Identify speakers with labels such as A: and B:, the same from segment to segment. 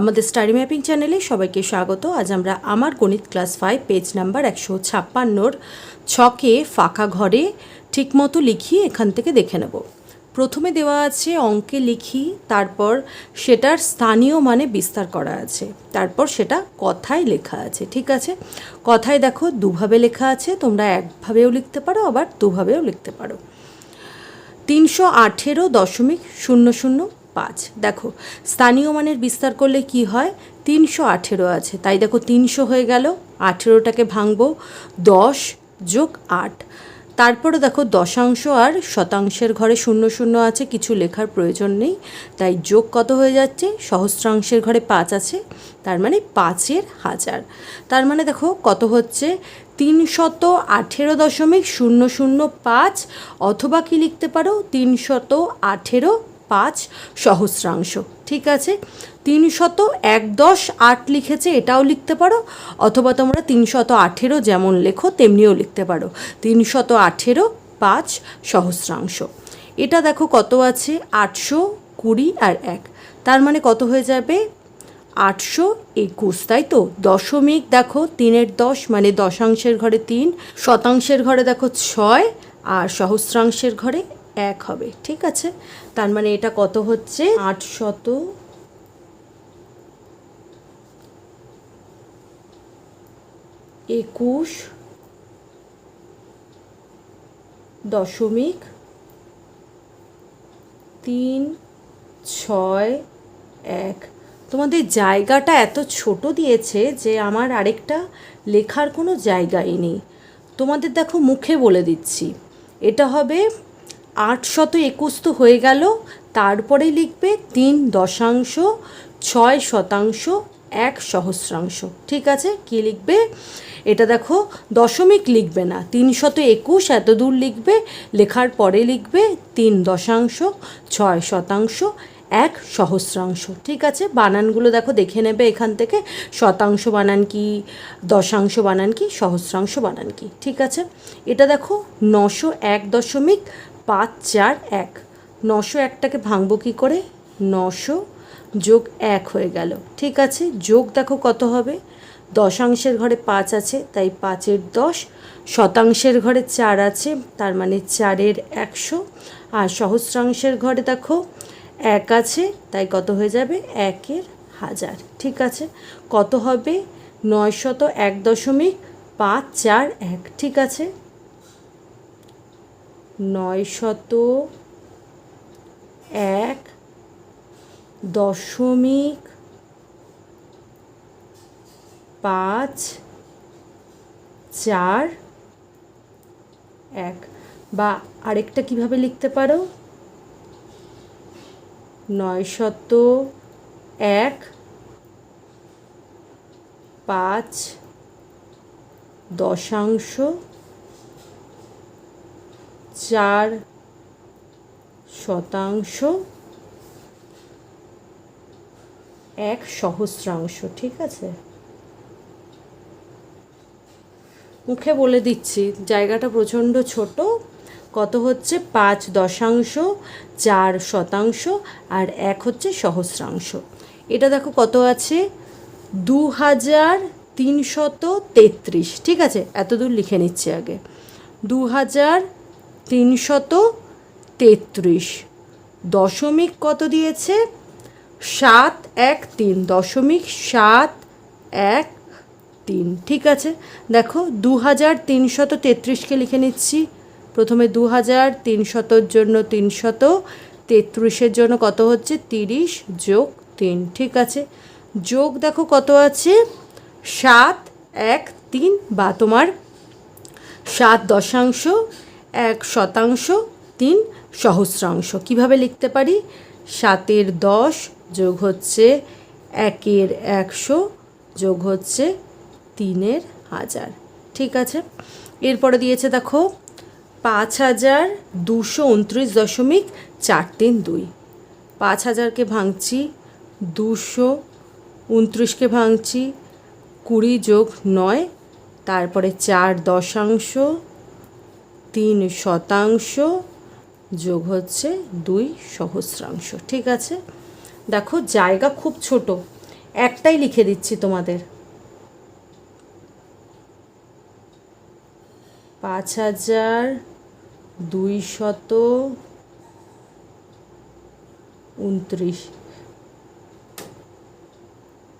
A: আমাদের study mapping চ্যানেলে সবাইকে স্বাগত। আজ আমরা আমার গণিত ক্লাস ফাইভ পেজ নাম্বার একশো ছাপ্পান্নর ছকে ফাঁকা ঘরে ঠিকমতো লিখি এখান থেকে দেখে নেব। প্রথমে দেওয়া আছে অঙ্কে লিখি, তারপর সেটার স্থানীয় মানে বিস্তার করা আছে, তারপর সেটা কথায় লেখা আছে, ঠিক আছে? কথায় দেখো দুভাবে লেখা আছে, তোমরা একভাবেও লিখতে পারো, আবার দুভাবেও লিখতে পারো। তিনশো আঠেরো দশমিক শূন্য শূন্য পাঁচ। দেখো, স্থানীয় মানের বিস্তার করলে কি হয়? তিনশো আঠেরো আছে। তাই দেখো, তিনশো হয়ে গেল, আঠেরোটাকে ভাঙবো, দশ যোগ আট। তারপরে দেখো, দশাংশ আর শতাংশের ঘরে শূন্য শূন্য আছে, কিছু লেখার প্রয়োজন নেই। তাই যোগ কত হয়ে যাচ্ছে? সহস্রাংশের ঘরে পাঁচ আছে, তার মানে পাঁচের হাজার। তার মানে দেখো, কত হচ্ছে? তিনশত আঠেরো দশমিক শূন্য শূন্য পাঁচ, অথবা কি লিখতে পারো? তিনশত আঠেরো পাঁচ সহস্রাংশ। ঠিক আছে? তিনশত এক দশ আট লিখেছে, এটাও লিখতে পারো। অথবা তোমরা তিনশত আঠেরো যেমন লেখো, তেমনিও লিখতে পারো। তিনশত আঠেরো পাঁচ সহস্রাংশ। এটা দেখো কত আছে? আটশো কুড়ি আর এক। তার মানে কত হয়ে যাবে? আটশো একুশ, তাই তো? দশমিক দেখো, তিনের দশ মানে দশাংশের ঘরে তিন, শতাংশের ঘরে দেখো ছয়, আর সহস্রাংশের ঘরে এক হবে, ঠিক আছে? তার মানে এটা কত হচ্ছে? আটশত একুশ দশমিক তিন ছয় এক। তোমাদের জায়গাটা এত ছোট দিয়েছে যে আমার আরেকটা লেখার কোনো জায়গাই নেই। তোমাদের দেখো মুখে বলে দিচ্ছি। এটা হবে আটশত একুশ তো হয়ে গেল। তারপরে লিখবে তিন দশাংশ, ছয় শতাংশ, এক সহস্রাংশ। ঠিক আছে? কি লিখবে? এটা দেখো, দশমিক লিখবে না, তিনশত একুশ এত দূর লিখবে, লেখার পরে লিখবে তিন দশাংশ, ছয় শতাংশ, এক সহস্রাংশ। ঠিক আছে? বানানগুলো দেখো, দেখে নেবে এখান থেকে, শতাংশ বানান কি, দশাংশ বানান কি, সহস্রাংশ বানান কি। ঠিক আছে? এটা দেখো, নশো এক দশমিক পাঁচ, চার, এক। নশো একটাকে ভাঙবো কী করে? নশো যোগ এক হয়ে গেল। ঠিক আছে, যোগ দেখো কত হবে? দশাংশের ঘরে পাঁচ আছে, তাই পাঁচের দশ। শতাংশের ঘরে চার আছে, তার মানে চারের একশো। আর সহস্রাংশের ঘরে দেখো এক আছে, তাই কত হয়ে যাবে? একের হাজার। ঠিক আছে, কত হবে? নয়শত এক দশমিক পাঁচ চার এক। ঠিক আছে নয়শত এক দশমিক পাঁচ চার এক। বা আরেকটা কীভাবে লিখতে পারো? নয়শত এক পাঁচ দশাংশ চার শতাংশ, এক সহস্রাংশ, ঠিক আছে? মুখে বলে দিচ্ছি, জায়গাটা প্রচণ্ড ছোট, কত হচ্ছে? পাঁচ দশাংশ, চার শতাংশ, আর এক হচ্ছে সহস্রাংশ। এটা দেখো কত আছে? দু হাজার তিনশত তেত্রিশ, ঠিক আছে? এত দূর লিখে নিচ্ছি আগে। দু হাজার তিনশত তেত্রিশ। দশমিক কত দিয়েছে? সাত এক তিন, দশমিক সাত এক তিন। ঠিক আছে। দেখো দু হাজার তিনশত তেত্রিশকে লিখে নিচ্ছি। প্রথমে দু হাজার তিনশতর জন্য তিনশত তেত্রিশের জন্য কত হচ্ছে? তিরিশ যোগ তিন। ঠিক আছে। যোগ দেখো কত আছে? সাত এক তিন বা তোমার সাত দশাংশ এক শতাংশ, তিন সহস্রাংশ। কীভাবে লিখতে পারি? সাতের দশ যোগ হচ্ছে একের একশো যোগ হচ্ছে তিনের হাজার। ঠিক আছে? এরপরে দিয়েছে দেখো, পাঁচ হাজার দুশো উনত্রিশ দশমিক চার তিন দুই। পাঁচ হাজারকে ভাঙছি, দুশো উনত্রিশকে ভাঙছি, কুড়ি যোগ নয়, তারপরে চার দশাংশ তিন শতাংশ যোগ হচ্ছে দুই সহস্রাংশ। ঠিক আছে? দেখো, জায়গা খুব ছোট। একটাই লিখে দিচ্ছি তোমাদের। পাঁচ হাজার দুইশত উনত্রিশ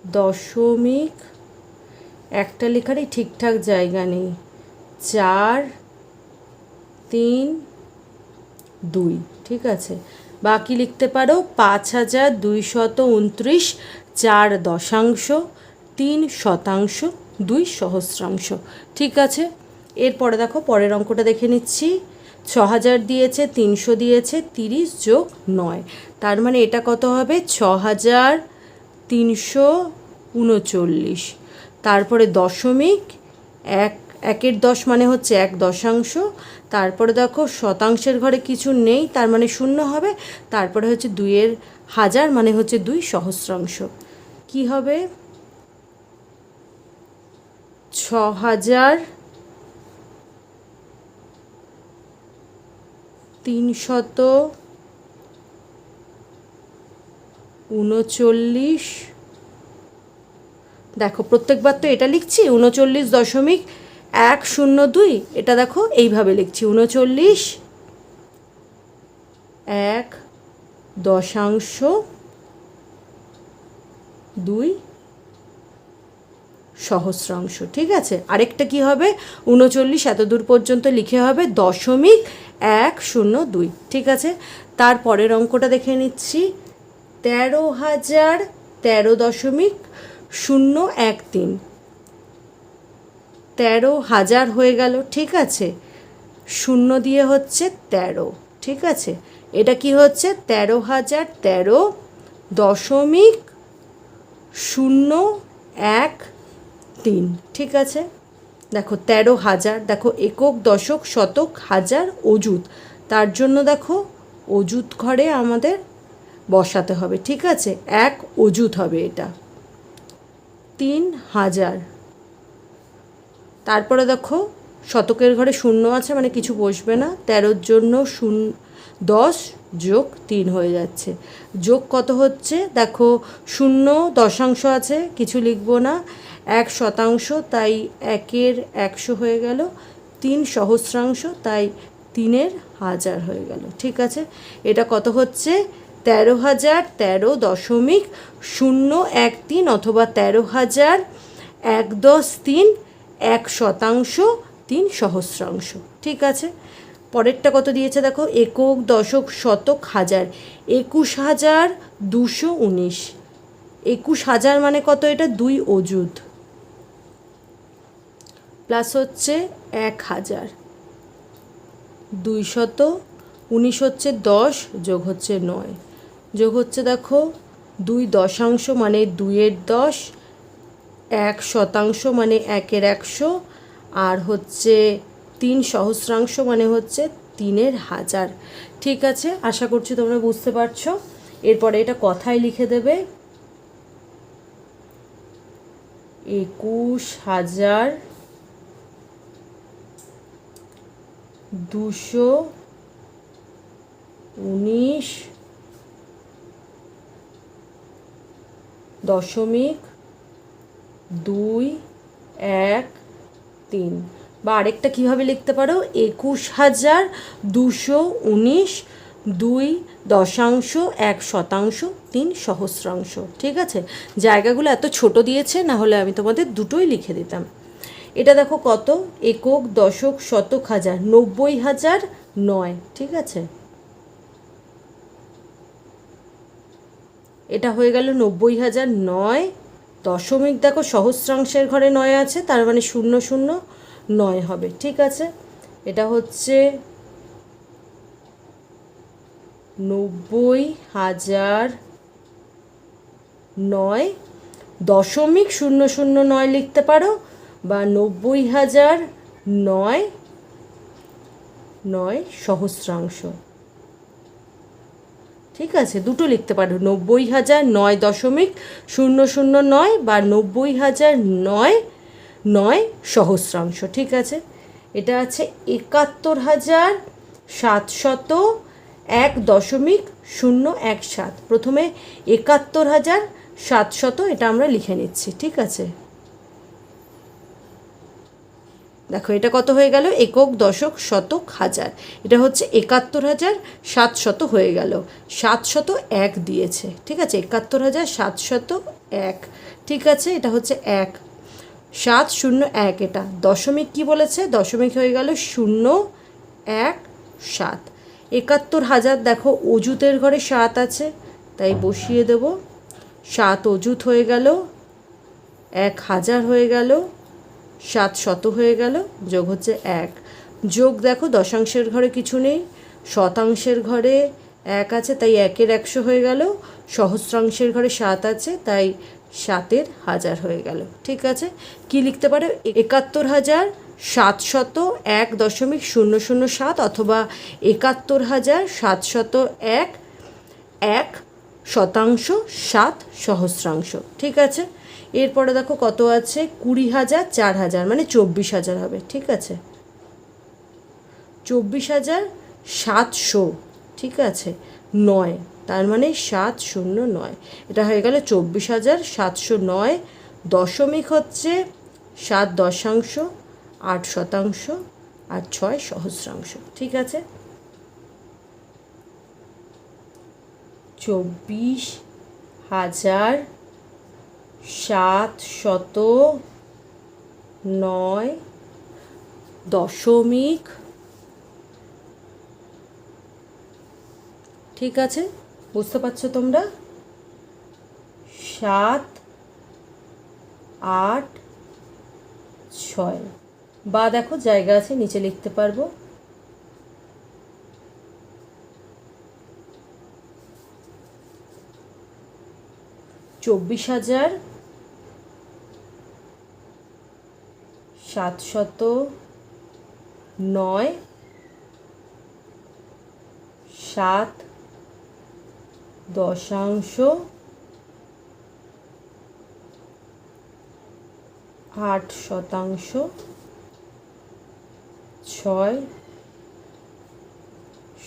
A: দশমিক একটা লেখারই ঠিকঠাক জায়গা নেই। চার তিন, দুই, ঠিক আছে? বাকি লিখতে পারো পাঁচ হাজার দুইশত উনত্রিশ, চার দশাংশ, তিন শতাংশ, দুই সহস্রাংশ, ঠিক আছে? এরপরে দেখো পরের অঙ্কটা দেখে নিচ্ছি। ছ হাজার দিয়েছে, তিনশো দিয়েছে, তিরিশ যোগ নয়। তার মানে এটা কত হবে? ছ হাজার তিনশো উনচল্লিশ। তারপরে দশমিক এক একের দশ মানে হচ্ছে এক দশাংশ। তারপরে দেখো শতাংশের ঘরে কিছু নেই, তার মানে শূন্য হবে। তারপরে হচ্ছে দুইয়ের হাজার মানে হচ্ছে দুই সহস্রাংশ। কি হবে? ছ হাজার তিনশত উনচল্লিশ। দেখো প্রত্যেকবার তো এটা লিখছি, উনচল্লিশ দশমিক এক শূন্য দুই, এটা দেখো এইভাবে লিখছি, উনচল্লিশ, এক দশাংশ দুই সহস্রাংশ, ঠিক আছে? আরেকটা কি হবে? উনচল্লিশ এত দূর পর্যন্ত লিখে হবে দশমিক এক শূন্য দুই, ঠিক আছে? তার পরের অঙ্কটা দেখে নিচ্ছি, তেরো হাজার তেরো দশমিক শূন্য এক তিন তেরো হাজার হয়ে গেল, ঠিক আছে? শূন্য দিয়ে হচ্ছে তেরো, ঠিক আছে? এটা কি হচ্ছে? তেরো হাজার তেরো দশমিক শূন্য এক তিন, ঠিক আছে? দেখো, তেরো হাজার, দেখো, একক, দশক, শতক, হাজার অজুত তার জন্য দেখো অজুত ঘরে আমাদের বসাতে হবে, ঠিক আছে? এক অজুত হবে এটা। তিন হাজার। তারপরে দেখো, শতকের ঘরে শূন্য আছে মানে কিছু বসবে না, তেরোর জন্য শূন্য দশ যোগ তিন হয়ে যাচ্ছে। যোগ কত হচ্ছে? দেখো, শূন্য দশাংশ আছে, কিছু লিখব না, এক শতাংশ, তাই একের একশো হয়ে গেল, তিন সহস্রাংশ, তাই তিনের হাজার হয়ে গেল, ঠিক আছে? এটা কত হচ্ছে? তেরো হাজার, তেরো দশমিক শূন্য এক তিন অথবা তেরো হাজার, এক দশ তিন এক শতাংশ, তিন সহস্রাংশ। ঠিক আছে? পরেরটা কত দিয়েছে দেখো? একক, দশক, শতক, হাজার। একুশ হাজার দুশো উনিশ। একুশ হাজার মানে কত এটা? দুই অজুদ প্লাস হচ্ছে এক হাজার। দুই শত, উনিশ হচ্ছে দশ, যোগ হচ্ছে নয়। যোগ হচ্ছে দেখো দুই দশাংশ মানে দুইয়ের দশ এক শতাংশ মানে একের একশো, আর হচ্ছে তিন সহস্রাংশ মানে হচ্ছে তিনের হাজার। ঠিক আছে? আশা করছি তোমরা বুঝতে পারছ। এরপরে এটা কথায় লিখে দেবে। একুশ হাজার দুশো উনিশ দশমিক দুই, এক, তিন। বা আরেকটা কীভাবে লিখতে পারো? একুশ হাজার দুশো উনিশ, দুই দশাংশ, এক শতাংশ, তিন সহস্রাংশ। ঠিক আছে? জায়গাগুলো এত ছোট দিয়েছে, না হলে আমি তোমাদের দুটোই লিখে দিতাম। এটা দেখো কত? একক, দশক, শতক হাজার, নব্বই হাজার নয়। ঠিক আছে? এটা হয়ে গেল নব্বই হাজার নয় দশমিক দেখো, সহস্রাংশের ঘরে নয় আছে, তার মানে শূন্য শূন্য নয় হবে, ঠিক আছে? এটা হচ্ছে নব্বই হাজার নয়। দশমিক শূন্য শূন্য নয় লিখতে পারো, বা নব্বই হাজার নয় নয় সহস্রাংশ। ঠিক আছে, দুটো লিখতে পারো। নব্বই হাজার নয় দশমিক শূন্য শূন্য নয় বা নব্বই হাজার নয় নয় সহস্রাংশ, ঠিক আছে? এটা আছে একাত্তর হাজার সাতশত এক দশমিক শূন্য এক সাত। প্রথমে একাত্তর হাজার সাতশত, এটা আমরা লিখে নিচ্ছি, ঠিক আছে? দেখো, এটা কত হয়ে গেল? একক, দশক, শতক, হাজার। এটা হচ্ছে একাত্তর হাজার সাতশত হয়ে গেল। সাতশত এক দিয়েছে। ঠিক আছে? একাত্তর হাজার সাতশত এক। ঠিক আছে? এটা হচ্ছে এক। সাত শূন্য এক এটা। দশমিক কি বলেছে? দশমিক হয়ে গেল শূন্য এক সাত। একাত্তর হাজার, দেখো অজুতের ঘরে সাত আছে, তাই বসিয়ে দেব। সাত অজুত হয়ে গেল, এক হাজার হয়ে গেল সাত শত হয়ে গেল, যোগ হচ্ছে এক। যোগ দেখো, দশাংশের ঘরে কিছু নেই, শতাংশের ঘরে এক আছে, তাই একের একশো হয়ে গেল, সহস্রাংশের ঘরে সাত আছে, তাই সাতের হাজার হয়ে গেল। ঠিক আছে? কি লিখতে পারে? একাত্তর হাজার সাতশত এক দশমিক শূন্য শূন্য সাত অথবা একাত্তর হাজার সাতশত এক এক শতাংশ সাত সহস্রাংশ। ঠিক আছে? এরপরে দেখো কত আছে? কুড়ি হাজার চার হাজার মানে চব্বিশ হাজার হবে, ঠিক আছে? চব্বিশ হাজার সাতশো, ঠিক আছে? নয়, তার মানে সাত শূন্য নয়। এটা হয়ে গেল চব্বিশ হাজার সাতশো নয়, দশমিক হচ্ছে সাত দশাংশ, আট শতাংশ, আর ছয় সহস্রাংশ, ঠিক আছে? চব্বিশ হাজার সাত শত নয় দশমিক ঠিক আছে, বুঝতে পারছ তোমরা? সাত আট ছয়। বা দেখো, জায়গা আছে, নিচে লিখতে পারব। চব্বিশ হাজার সাতশত নয় সাত দশাংশ আট শতাংশ ছয়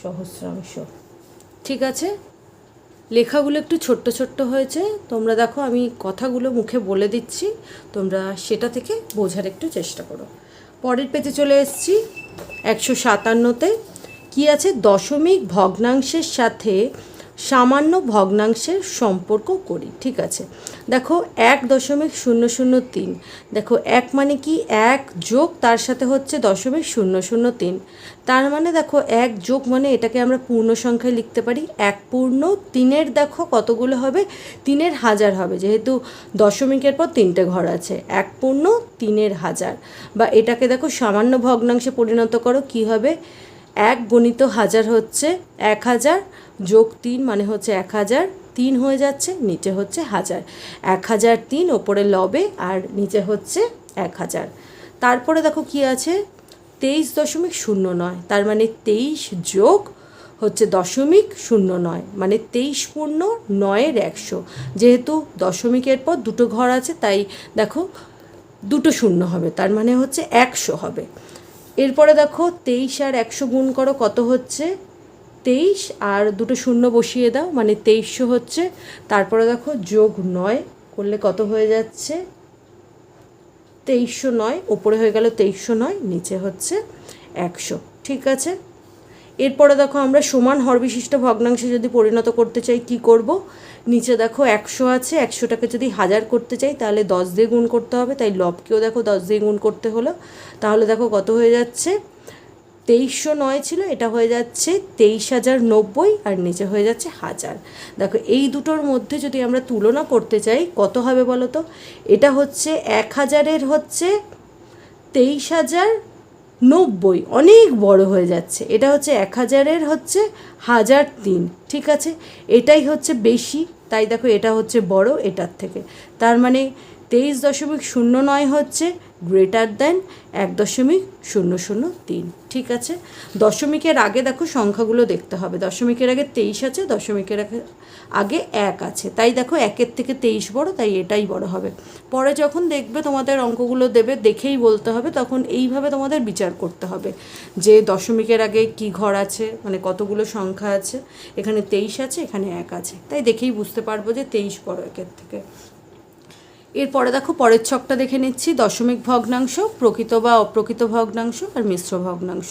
A: সহস্রাংশ। ঠিক আছে? লেখাগুলো একটু ছোট্ট ছোট্ট হয়েছে। তোমরা দেখো, আমি কথাগুলো মুখে বলে দিচ্ছি। তোমরা সেটা থেকে বোঝার একটু চেষ্টা করো। পরের পেজে চলে এসেছি, একশো সাতান্নতে। কী আছে? দশমিক ভগ্নাংশের সাথে সামান্য ভগ্নাংশের সম্পর্ক করি, ঠিক আছে? দেখো, এক দশমিক শূন্য শূন্য তিন। দেখো, এক মানে কি? এক যোগ তার সাথে হচ্ছে দশমিক শূন্য শূন্য তিন। তার মানে দেখো, এক যোগ মানে এটাকে আমরা পূর্ণ সংখ্যায় লিখতে পারি। এক পূর্ণ তিনের দেখো কতগুলো হবে? তিনের হাজার হবে, যেহেতু দশমিকের পর তিনটে ঘর আছে। এক পূর্ণ তিনের হাজার। বা এটাকে দেখো সামান্য ভগ্নাংশে পরিণত করো, কি হবে? এক গণিত হাজার হচ্ছে এক হাজার, যোগ তিন মানে হচ্ছে এক হাজার, তিন হয়ে যাচ্ছে, নিচে হচ্ছে হাজার। এক হাজার তিন, ওপরে লবে, আর নিচে হচ্ছে এক হাজার। তারপরে দেখো কি আছে? তেইশ দশমিক শূন্য নয়, তার মানে তেইশ যোগ হচ্ছে দশমিক শূন্য নয় মানে তেইশ পূর্ণ নয়ের একশো। যেহেতু দশমিকের পর দুটো ঘর আছে, তাই দেখো দুটো শূন্য হবে, তার মানে হচ্ছে একশো হবে। এরপরে দেখো তেইশ আর একশো গুণ করো, কত হচ্ছে? তেইশ আর দুটো শূন্য বসিয়ে দাও মানে তেইশশো হচ্ছে। তারপরে দেখো যোগ নয় করলে কত হয়ে যাচ্ছে? তেইশশো নয়, ওপরে হয়ে গেল তেইশশো নয়, নিচে হচ্ছে একশো। ঠিক আছে? এরপরে দেখো আমরা সমান হরবিশিষ্ট ভগ্নাংশে যদি পরিণত করতে চাই, কি করব? নিচে দেখো একশো আছে, একশোটাকে যদি হাজার করতে চাই, তাহলে দশ দিয়ে গুণ করতে হবে, তাই লবকেও দেখো দশ দিয়ে গুণ করতে হলো। তাহলে দেখো কত হয়ে যাচ্ছে? তেইশশো নয় ছিল, এটা হয়ে যাচ্ছে তেইশ হাজার নব্বই, আর নিচে হয়ে যাচ্ছে হাজার। দেখো এই দুটোর মধ্যে যদি আমরা তুলনা করতে চাই, কত হবে বলো তো? এটা হচ্ছে এক হাজারের হচ্ছে তেইশ হাজার নব্বই, অনেক বড় হয়ে যাচ্ছে। এটা হচ্ছে এক হাজারের হচ্ছে হাজার তিন, ঠিক আছে? এটাই হচ্ছে বেশি, তাই দেখো এটা হচ্ছে বড় এটার থেকে। তার মানে তেইশ দশমিক শূন্য নয় হচ্ছে গ্রেটার দেন এক দশমিক শূন্য শূন্য তিন। ঠিক আছে? দশমিকের আগে দেখো সংখ্যাগুলো দেখতে হবে। দশমিকের আগে তেইশ আছে, দশমিকের আগে আগে এক আছে। তাই দেখো একের থেকে তেইশ বড়, তাই এটাই বড় হবে। পরে যখন দেখবে তোমাদের অঙ্কগুলো দেবে, দেখেই বলতে হবে, তখন এইভাবে তোমাদের বিচার করতে হবে। যে দশমিকের আগে কি ঘর আছে মানে কতগুলো সংখ্যা আছে, এখানে তেইশ আছে, এখানে এক আছে। তাই দেখেই বুঝতে পারব যে তেইশ বড় একের থেকে। এরপরে দেখো পরের ছকটা দেখে নিচ্ছি, দশমিক ভগ্নাংশ, প্রকৃত বা অপ্রকৃত ভগ্নাংশ আর মিশ্র ভগ্নাংশ।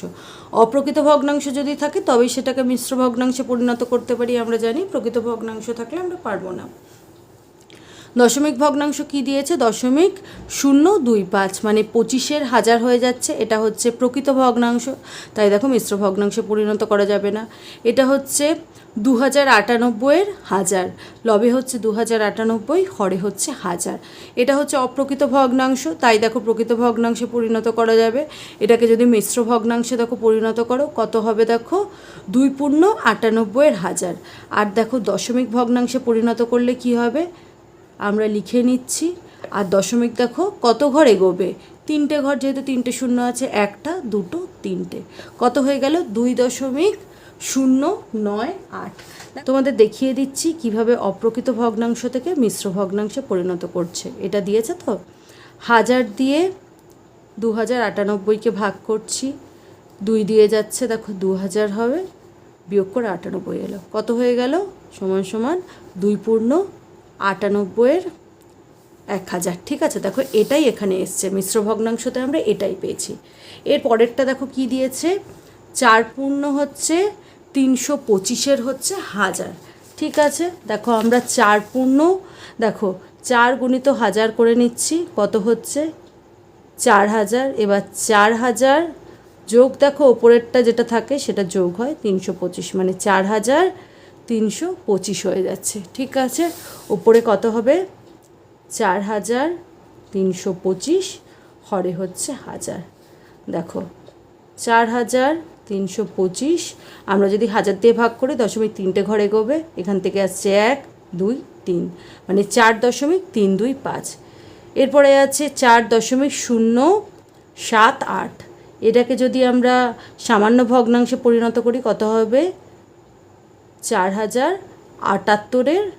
A: অপ্রকৃত ভগ্নাংশ যদি থাকে তবে সেটাকে মিশ্র ভগ্নাংশে পরিণত করতে পারি আমরা জানি, প্রকৃত ভগ্নাংশ থাকলে আমরা পারব না। দশমিক ভগ্নাংশ কি দিয়েছে? দশমিক শূন্য দুই পাঁচ মানে পঁচিশের হাজার হয়ে যাচ্ছে। এটা হচ্ছে প্রকৃত ভগ্নাংশ। তাই দেখো, মিশ্র ভগ্নাংশে পরিণত করা যাবে না। এটা হচ্ছে দু হাজার আটানব্বইয়ের হাজার। লবে হচ্ছে দু হাজার আটানব্বই, হরে হচ্ছে হাজার। এটা হচ্ছে অপ্রকৃত ভগ্নাংশ। তাই দেখো, প্রকৃত ভগ্নাংশে পরিণত করা যাবে। এটাকে যদি মিশ্র ভগ্নাংশে দেখো পরিণত করো, কত হবে দেখো? দুই পূর্ণ আটানব্বইয়ের হাজার। আর দেখো, দশমিক ভগ্নাংশে পরিণত করলে কি হবে? আমরা লিখে নিচ্ছি। আর দশমিক দেখো, কত ঘর এগোবে? তিনটে ঘর যেহেতু তিনটে শূন্য আছে, একটা, দুটো, তিনটে। কত হয়ে গেল? দুই দশমিক শূন্য নয় আট। তোমাদের দেখিয়ে দিচ্ছি কীভাবে অপ্রকৃত ভগ্নাংশ থেকে মিশ্র ভগ্নাংশে পরিণত করছে। এটা দিয়েছে তো? হাজার দিয়ে দু হাজার আটানব্বইকে ভাগ করছি। দুই দিয়ে যাচ্ছে, দেখো দু হাজার হবে। বিয়োগ করে আটানব্বই এলো। কত হয়ে গেল? সমান সমান দুই পূর্ণ আটানব্বইয়ের এক হাজার। ঠিক আছে, দেখো এটাই এখানে এসছে। মিশ্র ভগ্নাংশতে আমরা এটাই পেয়েছি। এর পরেরটা দেখো কি দিয়েছে? চার পূর্ণ হচ্ছে তিনশো পঁচিশের হচ্ছে হাজার। ঠিক আছে, দেখো আমরা চার পূর্ণ, দেখো চার গুণিত হাজার করে নিচ্ছি, কত হচ্ছে? চার হাজার। এবার চার হাজার যোগ দেখো, ওপরেরটা যেটা থাকে সেটা যোগ হয় তিনশো পঁচিশ মানে চার হাজার তিনশো পঁচিশ হয়ে যাচ্ছে, ঠিক আছে? ওপরে কত হবে? চার হাজার তিনশো পঁচিশ, হরে হচ্ছে হাজার। দেখো, চার হাজার তিনশো পঁচিশ, আমরা যদি হাজার দিয়ে ভাগ করি, দশমিক তিনটে ঘরে এগোবে, এখান থেকে আসছে এক, দুই, তিন মানে চার দশমিক তিন দুই পাঁচ। এরপরে আছে চার দশমিক শূন্য সাত আট। এটাকে যদি আমরা সামান্য ভগ্নাংশে পরিণত করি, কত হবে? চার হাজার আটাত্তরের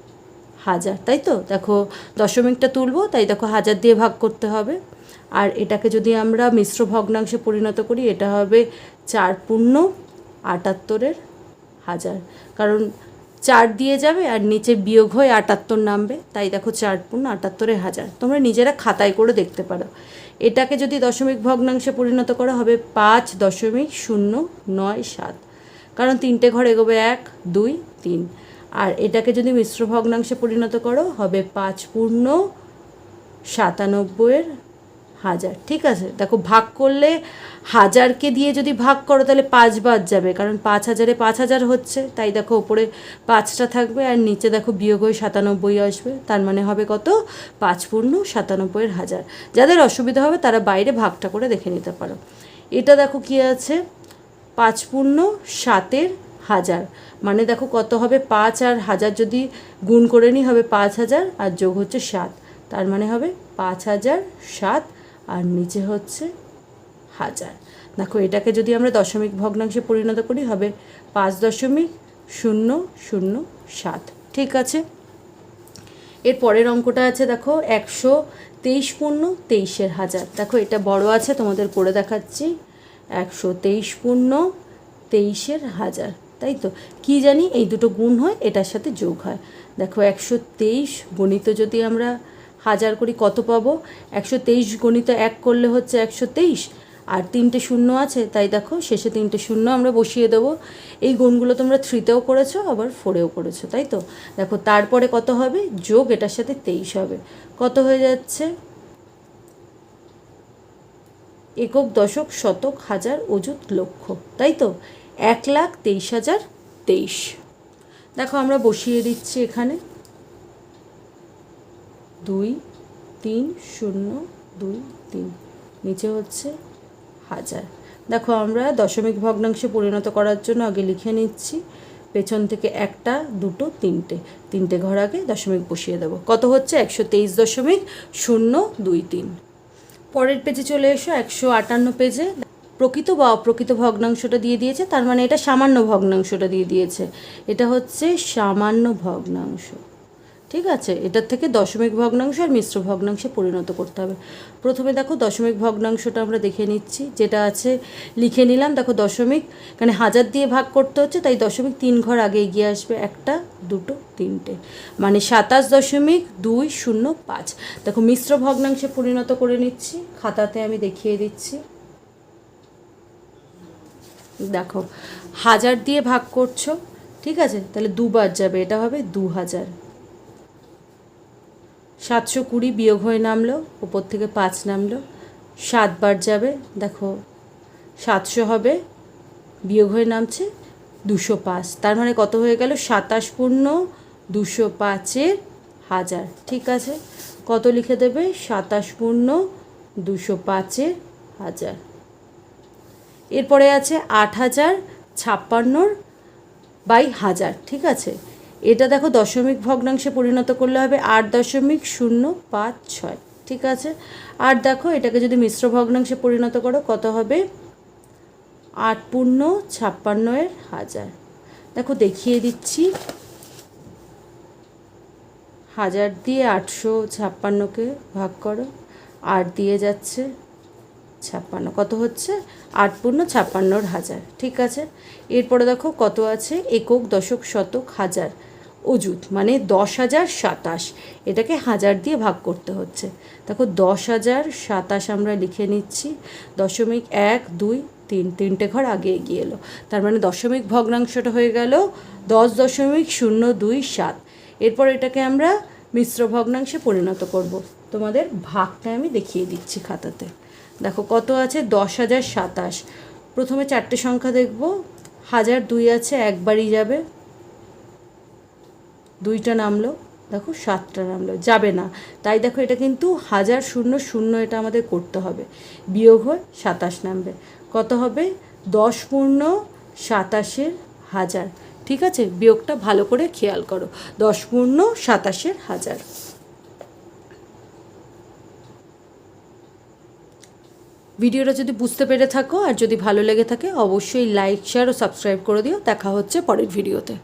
A: হাজার, তাই তো? দেখো, দশমিকটা তুলবো, তাই দেখো হাজার দিয়ে ভাগ করতে হবে। আর এটাকে যদি আমরা মিশ্র ভগ্নাংশে পরিণত করি, এটা হবে চার পূর্ণ আটাত্তরের হাজার। কারণ চার দিয়ে যাবে আর নিচে বিয়োগ হয়ে আটাত্তর নামবে, তাই দেখো চার পূর্ণ আটাত্তরের হাজার। তোমরা নিজেরা খাতায় করে দেখতে পারো। এটাকে যদি দশমিক ভগ্নাংশে পরিণত করা হবে, পাঁচ দশমিক শূন্য নয় সাত। কারণ তিনটে ঘর এগোবে এক, দুই, তিন। আর এটাকে যদি মিশ্র ভগ্নাংশে পরিণত করো, হবে পাঁচ পূর্ণ সাতানব্বইয়ের হাজার। ঠিক আছে? দেখো, ভাগ করলে হাজারকে দিয়ে যদি ভাগ করো, তাহলে পাঁচ বাদ যাবে। কারণ পাঁচ হাজারে পাঁচ হাজার হচ্ছে। তাই দেখো, ওপরে পাঁচটা থাকবে আর নিচে দেখো বিয়োগ হয়ে সাতানব্বই আসবে। তার মানে হবে কত? পাঁচ পূর্ণ সাতানব্বইয়ের হাজার। যাদের অসুবিধা হবে, তারা বাইরে ভাগটা করে দেখে নিতে পারো। এটা দেখো কি আছে? পাঁচ পূর্ণ সাতের হাজার। মানে দেখো কত হবে? পাঁচ আর হাজার যদি গুণ করে নিই হবে পাঁচ হাজার আর যোগ হচ্ছে সাত। তার মানে হবে পাঁচ হাজার সাত আর নিচে হচ্ছে হাজার। দেখো এটাকে যদি আমরা দশমিক ভগ্নাংশে পরিণত করি হবে পাঁচ দশমিক শূন্য শূন্য সাত। ঠিক আছে? এর পরের অঙ্কটা আছে দেখো একশো তেইশ পূর্ণ তেইশের হাজার। দেখো এটা বড় আছে, তোমাদের করে দেখাচ্ছি। একশো তেইশ পূর্ণ তেইশের হাজার, তাই তো? কী জানি এই দুটো গুণ হয়, এটার সাথে যোগ হয়। দেখো, একশো তেইশ গণিত যদি আমরা হাজার করি, কত পাবো? একশো তেইশ গণিত এক করলে হচ্ছে একশো তেইশ, আর তিনটে শূন্য আছে, তাই দেখো, শেষে তিনটে শূন্য আমরা বসিয়ে দেবো। এই গুণগুলো তোমরা থ্রিতেও করেছ, আবার ফোরেও করেছ, তাই তো? দেখো, তারপরে কত হবে? যোগ, এটার সাথে তেইশ হবে। কত হয়ে যাচ্ছে? একক দশক, শতক, হাজার, অযুত, লক্ষ। তাই তো? এক লাখ তেইশ হাজার তেইশ। দেখো, আমরা বসিয়ে দিচ্ছি এখানে। দুই, তিন, শূন্য, দুই, তিন। নিচে হচ্ছে হাজার। দেখো, আমরা দশমিক ভগ্নাংশে পরিণত করার জন্য আগে লিখে নিচ্ছি, পেছন থেকে একটা, দুটো, তিনটে। তিনটে ঘর আগে দশমিক বসিয়ে দেবো। কত হচ্ছে? একশো তেইশ দশমিক শূন্য দুই তিন। পরের পেজে চলে এসো, একশো আটান্ন পেজে। প্রকৃত বা অপ্রকৃত ভগ্নাংশটা দিয়ে দিয়েছে, তার মানে এটা সামান্য ভগ্নাংশটা দিয়ে দিয়েছে। এটা হচ্ছে সামান্য ভগ্নাংশ। ঠিক আছে? এটার থেকে দশমিক ভগ্নাংশ আর মিশ্র ভগ্নাংশে পরিণত করতে হবে। প্রথমে দেখো দশমিক ভগ্নাংশটা আমরা দেখে নিচ্ছি। যেটা আছে, লিখে নিলাম। দেখো দশমিক মানে হাজার দিয়ে ভাগ করতে হচ্ছে, তাই দশমিক তিন ঘর আগে এগিয়ে আসবে একটা, দুটো, তিনটে। মানে সাতাশ দশমিক দুই শূন্য পাঁচ। দেখো মিশ্র ভগ্নাংশে পরিণত করে নিচ্ছি। খাতাতে আমি দেখিয়ে দিচ্ছি। দেখো, হাজার দিয়ে ভাগ করছ, ঠিক আছে? তাহলে দুবার যাবে, এটা হবে দু হাজার সাতশো কুড়ি বিয়োগ হয়ে নামলো, ওপর থেকে পাঁচ নামলো। সাতবার যাবে, দেখো, সাতশো হবে, বিয়োগ হয়ে নামছে দুশো পাঁচ। তার মানে কত হয়ে গেল? সাতাশ পূর্ণ দুশো পাঁচের হাজার। ঠিক আছে? কত লিখে দেবে? সাতাশ পূর্ণ দুশো পাঁচের হাজার। এরপরে আছে আট হাজার ছাপ্পান্নর বাই হাজার। ঠিক আছে? এটা দেখো দশমিক ভগ্নাংশে পরিণত করলে হবে আট দশমিক শূন্য পাঁচ ছয়। ঠিক আছে? আর দেখো এটাকে যদি মিশ্র ভগ্নাংশে পরিণত করো, কত হবে? আট পূর্ণ ছাপ্পান্ন এর হাজার। দেখো দেখিয়ে দিচ্ছি। হাজার দিয়ে আটশো ছাপ্পান্নকে ভাগ করো। আট দিয়ে যাচ্ছে ছাপ্পান্ন। কত হচ্ছে? আট পূর্ণ ছাপ্পান্নর হাজার। ঠিক আছে? এরপরে দেখো কত আছে? একক দশক শতক হাজার। অজুত মানে দশ হাজার সাতাশ। এটাকে হাজার দিয়ে ভাগ করতে হচ্ছে। দেখো, দশ হাজার সাতাশ আমরা লিখে নিচ্ছি। দশমিক এক, দুই, তিন, তিনটে ঘর আগে এগিয়ে এলো। তার মানে দশমিক ভগ্নাংশটা হয়ে গেল দশ দশমিক শূন্য দুই সাত। এরপর এটাকে আমরা মিশ্র ভগ্নাংশে পরিণত করব। তোমাদের ভাগটা আমি দেখিয়ে দিচ্ছি খাতাতে। দেখো, কত আছে? দশ হাজার সাতাশ। প্রথমে চারটে সংখ্যা দেখব। হাজার দুই আছে, একবারই যাবে। দুইটা নামলো, দেখো সাতটা নামলো, যাবে না। তাই দেখো এটা কিন্তু হাজার শূন্য শূন্য এটা আমাদের করতে হবে। বিয়োগ হয়ে সাতাশ নামবে। কত হবে? দশ পূর্ণ সাতাশের হাজার। ঠিক আছে? বিয়োগটা ভালো করে খেয়াল করো। দশ পূর্ণ সাতাশের হাজার। ভিডিওটা যদি বুঝতে পেরে থাকো আর যদি ভালো লেগে থাকে, অবশ্যই লাইক, শেয়ার ও সাবস্ক্রাইব করে দিও। দেখা হচ্ছে পরের ভিডিওতে।